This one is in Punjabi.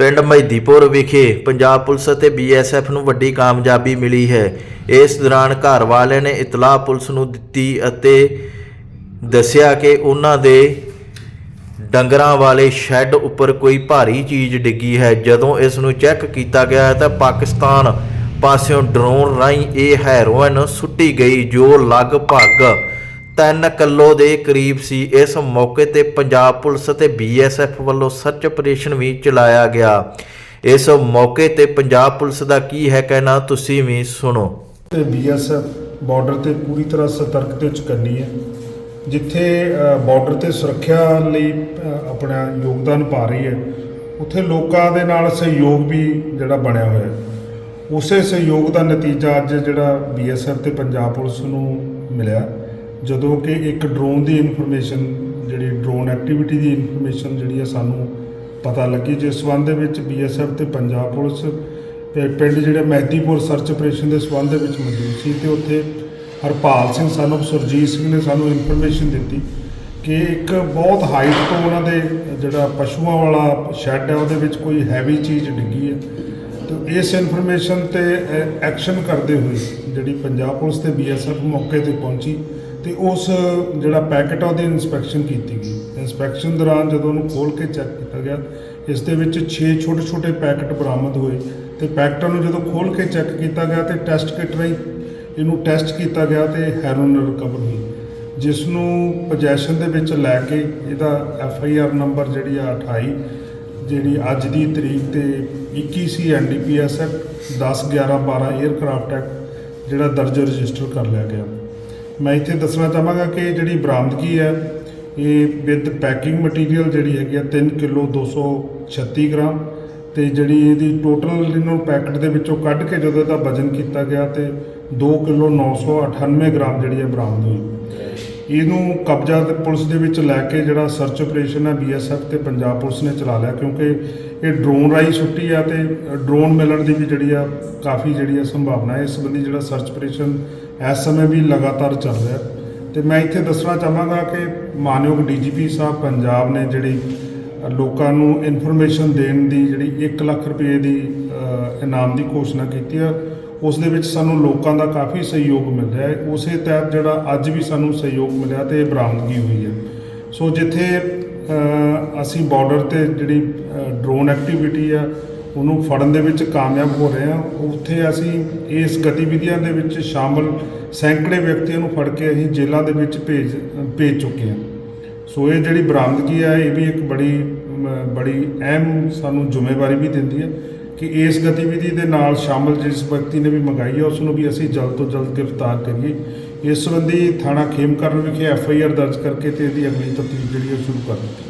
ਪਿੰਡ ਮਹਿਦੀਪੁਰ ਵਿਖੇ ਪੰਜਾਬ ਪੁਲਿਸ ਅਤੇ ਬੀਐਸਐਫ ਨੂੰ ਵੱਡੀ ਕਾਮਯਾਬੀ ਮਿਲੀ ਹੈ। ਇਸ ਦੌਰਾਨ ਘਰ ਵਾਲਿਆਂ ਨੇ ਇਤਲਾਹ ਪੁਲਿਸ ਨੂੰ ਦਿੱਤੀ ਅਤੇ ਦੱਸਿਆ ਕਿ ਉਹਨਾਂ ਦੇ ਡੰਗਰਾਂ ਵਾਲੇ ਸ਼ੈੱਡ ਉੱਪਰ ਕੋਈ ਭਾਰੀ ਚੀਜ਼ ਡਿੱਗੀ ਹੈ। ਜਦੋਂ ਇਸ ਨੂੰ ਚੈੱਕ ਕੀਤਾ ਗਿਆ ਤਾਂ ਪਾਕਿਸਤਾਨ ਪਾਸਿਓਂ ਡਰੋਨ ਰਾਹੀਂ ਇਹ ਹੈਰੋਇਨ ਸੁੱਟੀ ਗਈ, ਜੋ ਲਗਭਗ 3 ਕਿਲੋ ਦੇ ਕਰੀਬ ਸੀ। ਇਸ ਮੌਕੇ ਤੇ ਪੰਜਾਬ ਪੁਲਿਸ ਅਤੇ ਬੀਐਸਐਫ ਵੱਲੋਂ ਸਰਚ ਆਪਰੇਸ਼ਨ ਵੀ ਚਲਾਇਆ ਗਿਆ। ਇਸ ਮੌਕੇ ਤੇ ਪੰਜਾਬ ਪੁਲਿਸ ਦਾ ਕੀ ਹੈ ਕਹਿਣਾ ਤੁਸੀਂ ਵੀ ਸੁਣੋ। ਤੇ ਬੀਐਸਐਫ ਬਾਰਡਰ ਤੇ ਪੂਰੀ ਤਰ੍ਹਾਂ ਸਤਰਕ ਤੇ ਚੁਕੰਨੀ ਹੈ ਜਿੱਥੇ ਅ, ਬਾਰਡਰ ਤੇ ਸੁਰੱਖਿਆ ਲਈ ਆਪਣਾ ਯੋਗਦਾਨ ਪਾ ਰਹੀ ਹੈ। ਉੱਥੇ ਲੋਕਾਂ ਦੇ ਨਾਲ ਸਹਿਯੋਗ ਵੀ ਜਿਹੜਾ ਬਣਿਆ ਹੋਇਆ ਹੈ। ਉਸੇ ਸਹਿਯੋਗ ਦਾ ਨਤੀਜਾ ਅੱਜ ਜਿਹੜਾ ਬੀਐਸਐਫ ਤੇ ਪੰਜਾਬ ਪੁਲਿਸ ਨੂੰ ਮਿਲਿਆ। ਜਦੋਂ ਕਿ ਇੱਕ ਡਰੋਨ ਦੀ ਇਨਫੋਰਮੇਸ਼ਨ ਜਿਹੜੀ ਡਰੋਨ ਐਕਟੀਵਿਟੀ ਦੀ ਇਨਫੋਰਮੇਸ਼ਨ ਜਿਹੜੀ ਆ ਸਾਨੂੰ ਪਤਾ ਲੱਗੀ, ਜਿਸ ਸੰਬੰਧ ਦੇ ਵਿੱਚ ਬੀਐਸਐਫ ਤੇ ਪੰਜਾਬ ਪੁਲਿਸ, ਤੇ ਪਿੰਡ ਜਿਹੜੇ ਮਹਿਦੀਪੁਰ ਸਰਚ ਆਪਰੇਸ਼ਨ ਦੇ ਸੰਬੰਧ ਦੇ ਵਿੱਚ ਮੌਜੂਦ ਸੀ, ਤੇ ਉੱਥੇ ਹਰਪਾਲ ਸਿੰਘ ਸਾਨੂੰ ਸੁਰਜੀਤ ਸਿੰਘ ਨੇ ਸਾਨੂੰ ਇਨਫੋਰਮੇਸ਼ਨ ਦਿੱਤੀ ਕਿ ਇੱਕ ਬਹੁਤ ਹਾਈਟ ਤੋਂ ਉਹਨਾਂ ਦੇ ਜਿਹੜਾ ਪਸ਼ੂਆਂ ਵਾਲਾ ਸ਼ੈੱਡ ਹੈ ਉਹਦੇ ਵਿੱਚ ਕੋਈ ਹੈਵੀ ਚੀਜ਼ ਡਿੱਗੀ ਹੈ ਤੇ ਇਸ ਇਨਫੋਰਮੇਸ਼ਨ ਤੇ ਐਕਸ਼ਨ ਕਰਦੇ ਹੋਏ ਜਿਹੜੀ ਪੰਜਾਬ ਪੁਲਿਸ ਤੇ ਬੀਐਸਐਫ ਮੌਕੇ ਤੇ ਪਹੁੰਚੀ ਤੇ ਉਸ ਜਿਹੜਾ ਪੈਕਟ ਆ, ਉਹਦੀ ਇਨਸਪੈਕਸ਼ਨ ਕੀਤੀ ਗਈ। ਇਨਸਪੈਕਸ਼ਨ ਦੌਰਾਨ ਜਦੋਂ ਉਹਨੂੰ ਖੋਲ ਕੇ ਚੈੱਕ ਕੀਤਾ ਗਿਆ, ਇਸ ਦੇ ਵਿੱਚ 6 ਛੋਟੇ ਛੋਟੇ ਪੈਕਟ ਬਰਾਮਦ ਹੋਏ ਤੇ ਪੈਕਟਾਂ ਨੂੰ ਜਦੋਂ ਖੋਲ ਕੇ ਚੈੱਕ ਕੀਤਾ ਗਿਆ ਤੇ ਟੈਸਟ ਕਿਟ ਰਾਹੀਂ ਇਹਨੂੰ ਟੈਸਟ ਕੀਤਾ ਗਿਆ ਤੇ ਹੈਰੋਨ ਰਿਕਵਰ ਹੋਈ। ਜਿਸ ਨੂੰ ਪੋਜੈਸ਼ਨ ਦੇ ਵਿੱਚ ਲੈ ਕੇ ਇਹਦਾ ਐਫ ਆਈ ਆਰ ਨੰਬਰ ਜਿਹੜੀ ਆ 28 ਜਿਹੜੀ ਅੱਜ ਦੀ ਤਰੀਕ ਤੇ 21 C NDPS act 10 11 12 aircraft act ਜਿਹੜਾ ਦਰਜ ਰਜਿਸਟਰ ਕਰ ਲਿਆ ਗਿਆ। ਮੈਂ ਇੱਥੇ ਦੱਸਣਾ ਚਾਹਾਂਗਾ ਕਿ ਜਿਹੜੀ ਬਰਾਮਦਗੀ ਹੈ, ਇਹ ਵਿਦ ਪੈਕਿੰਗ ਮਟੀਰੀਅਲ ਜਿਹੜੀ ਹੈਗੀ ਆ 3 ਕਿਲੋ 236 ਗ੍ਰਾਮ ਤੇ ਜਿਹੜੀ ਇਹਦੀ ਟੋਟਲ ਇਹਨੂੰ ਪੈਕਟ ਦੇ ਵਿੱਚੋਂ ਕੱਢ ਕੇ ਜਦੋਂ ਇਹਦਾ ਵਜ਼ਨ ਕੀਤਾ ਗਿਆ ਤੇ 2 ਕਿਲੋ 998 ਗ੍ਰਾਮ ਜਿਹੜੀ ਹੈ ਬਰਾਮਦ ਹੋਈ। ਇਹਨੂੰ ਕਬਜ਼ਾ ਤੇ ਪੁਲਿਸ ਦੇ ਵਿੱਚ ਲੈ ਕੇ ਜਿਹੜਾ ਸਰਚ ਆਪਰੇਸ਼ਨ ਹੈ ਬੀਐਸਐਫ ਤੇ ਪੰਜਾਬ ਪੁਲਿਸ ਨੇ ਚਲਾ ਲਿਆ ਕਿਉਂਕਿ ਇਹ ਡਰੋਨ ਰਾਈ ਛੁੱਟੀ ਆ ਤੇ ਡਰੋਨ ਮਿਲਣ ਦੀ ਵੀ ਜਿਹੜੀ ਆ ਕਾਫੀ ਜਿਹੜੀ ਆ ਸੰਭਾਵਨਾ ਹੈ। ਇਸ ਸੰਬੰਧੀ ਜਿਹੜਾ ਸਰਚ ਆਪਰੇਸ਼ਨ ਇਸ ਸਮੇਂ ਵੀ ਲਗਾਤਾਰ ਚੱਲ ਰਿਹਾ ਤੇ ਮੈਂ ਇੱਥੇ ਦੱਸਣਾ ਚਾਹਾਂਗਾ ਕਿ ਮਾਨਯੋਗ ਡੀਜੀਪੀ ਸਾਹਿਬ ਪੰਜਾਬ ਨੇ ਜਿਹੜੀ ਲੋਕਾਂ ਨੂੰ ਇਨਫੋਰਮੇਸ਼ਨ ਦੇਣ ਦੀ ਜਿਹੜੀ 1 ਲੱਖ ਰੁਪਏ ਦੀ ਇਨਾਮ ਦੀ ਘੋਸ਼ਣਾ ਕੀਤੀ ਆ, ਉਸ ਦੇ ਵਿੱਚ ਸਾਨੂੰ ਲੋਕਾਂ ਦਾ ਕਾਫੀ ਸਹਿਯੋਗ ਮਿਲ ਰਿਹਾ ਹੈ। ਉਸੇ ਤਹਿਤ ਜਿਹੜਾ ਅੱਜ ਵੀ ਸਾਨੂੰ ਸਹਿਯੋਗ ਮਿਲਿਆ ਤੇ ਇਹ ਬਰਾਮਦਗੀ ਹੋਈ ਹੈ। ਸੋ ਜਿੱਥੇ ਅਸੀਂ ਬਾਰਡਰ ਤੇ ਜਿਹੜੀ ਡਰੋਨ ਐਕਟੀਵਿਟੀ ਆ, ਉਹਨੂੰ ਫੜਨ ਦੇ ਵਿੱਚ ਕਾਮਯਾਬ ਹੋ ਰਹੇ ਹਾਂ ਉੱਥੇ ਅਸੀਂ ਇਸ ਗਤੀਵਿਧੀਆਂ ਦੇ ਵਿੱਚ ਸ਼ਾਮਲ ਸੈਂਕੜੇ ਵਿਅਕਤੀਆਂ ਨੂੰ ਫੜ ਕੇ ਅਸੀਂ ਜੇਲ੍ਹਾਂ ਦੇ ਵਿੱਚ ਭੇਜ ਭੇਜ ਚੁੱਕੇ ਹਾਂ। ਸੋ ਇਹ ਜਿਹੜੀ ਬਰਾਮਦਗੀ ਆ, ਇਹ ਵੀ ਇੱਕ ਬੜੀ ਬੜੀ ਅਹਿਮ ਸਾਨੂੰ ਜ਼ਿੰਮੇਵਾਰੀ ਵੀ ਦਿੰਦੀ ਹੈ। ਕਿ ਇਸ ਗਤੀਵਿਧੀ ਦੇ ਨਾਲ ਸ਼ਾਮਲ ਜਿਸ ਵਿਅਕਤੀ ਨੇ ਵੀ ਮੰਗਾਈ ਹੈ ਉਸ ਨੂੰ ਵੀ ਅਸੀਂ ਜਲਦ ਤੋਂ ਜਲਦ ਗ੍ਰਿਫਤਾਰ ਕਰੀਏ। ਇਸ ਸੰਬੰਧੀ ਥਾਣਾ ਖੇਮਕਰਨ ਵਿਖੇ ਐਫ ਆਈ ਆਰ ਦਰਜ ਕਰਕੇ ਤੇ ਇਹਦੀ ਅਗਲੀ ਤਫਤੀਸ਼ ਜਿਹੜੀ ਹੈ ਸ਼ੁਰੂ ਕਰ ਦਿੱਤੀ।